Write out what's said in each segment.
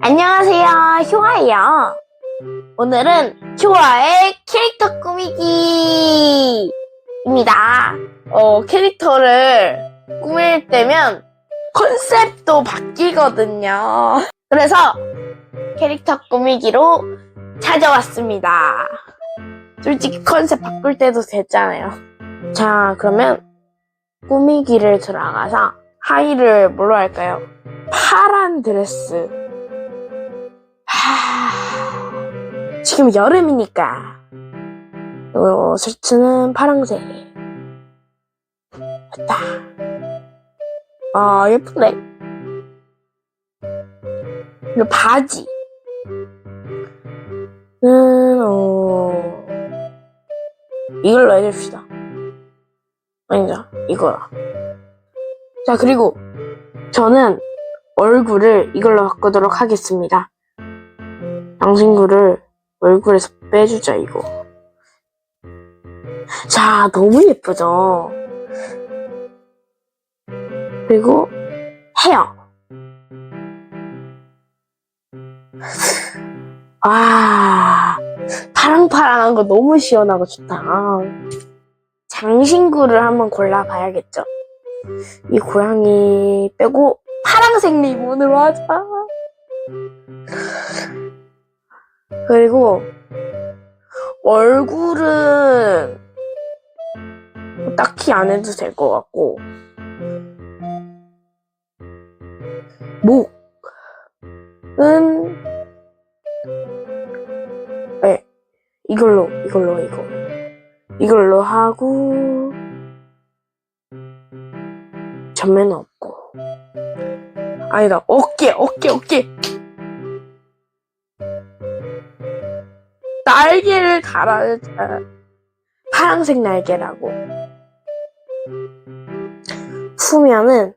안녕하세요, 효아예요. 오늘은 효아의 캐릭터 꾸미기 입니다. 어, 캐릭터를 꾸밀 때면 컨셉도 바뀌거든요. 그래서 캐릭터 꾸미기로 찾아왔습니다. 솔직히 컨셉 바꿀 때도 됐잖아요. 자, 그러면 꾸미기를 들어가서 하의를 뭘로 할까요? 파란 드레스. 지금 여름이니까 요 셔츠는 파랑색. 됐다. 아 예쁜데. 이 바지. 는 어... 이걸로 해줍시다. 아니죠 이거라. 자 그리고 저는 얼굴을 이걸로 바꾸도록 하겠습니다. 당신구를 얼굴에서 빼주자, 이거. 자, 너무 예쁘죠? 그리고 헤어. 아, 파랑파랑한 거 너무 시원하고 좋다. 장신구를 한번 골라봐야겠죠? 이 고양이 빼고 파랑색 리본으로 하자. 그리고 얼굴은 뭐 딱히 안 해도 될 것 같고 목은 네 이걸로 이걸로 이거. 이걸로 하고 전면은 없고. 아니다 어깨 어깨 어깨 날개를 달아주자. 파란색 날개라고. 후면은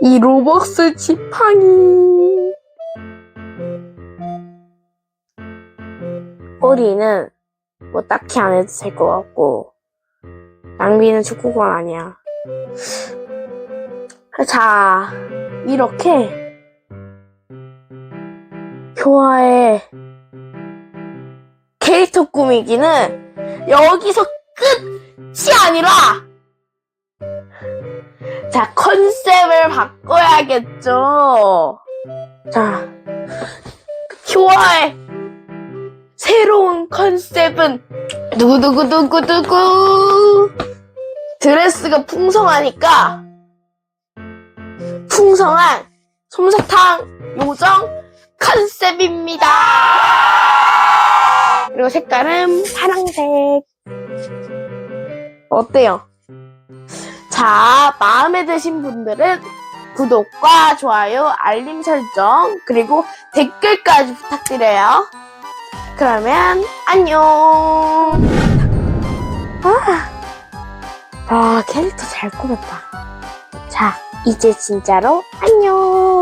이 로벅스 지팡이. 꼬리는 뭐 딱히 안 해도 될 것 같고 낭비는 축구공 아니야. 자, 이렇게 효아의 캐릭터 꾸미기는 여기서 끝이 아니라 자 컨셉을 바꿔야겠죠. 자 효아의 새로운 컨셉은 두구두구두구두구 드레스가 풍성하니까 풍성한 솜사탕 요정 컨셉입니다. 그리고 색깔은 파랑색. 어때요? 자, 마음에 드신 분들은 구독과 좋아요, 알림 설정, 그리고 댓글까지 부탁드려요. 그러면 안녕. 아, 아 캐릭터 잘 꾸몄다. 자, 이제 진짜로 안녕.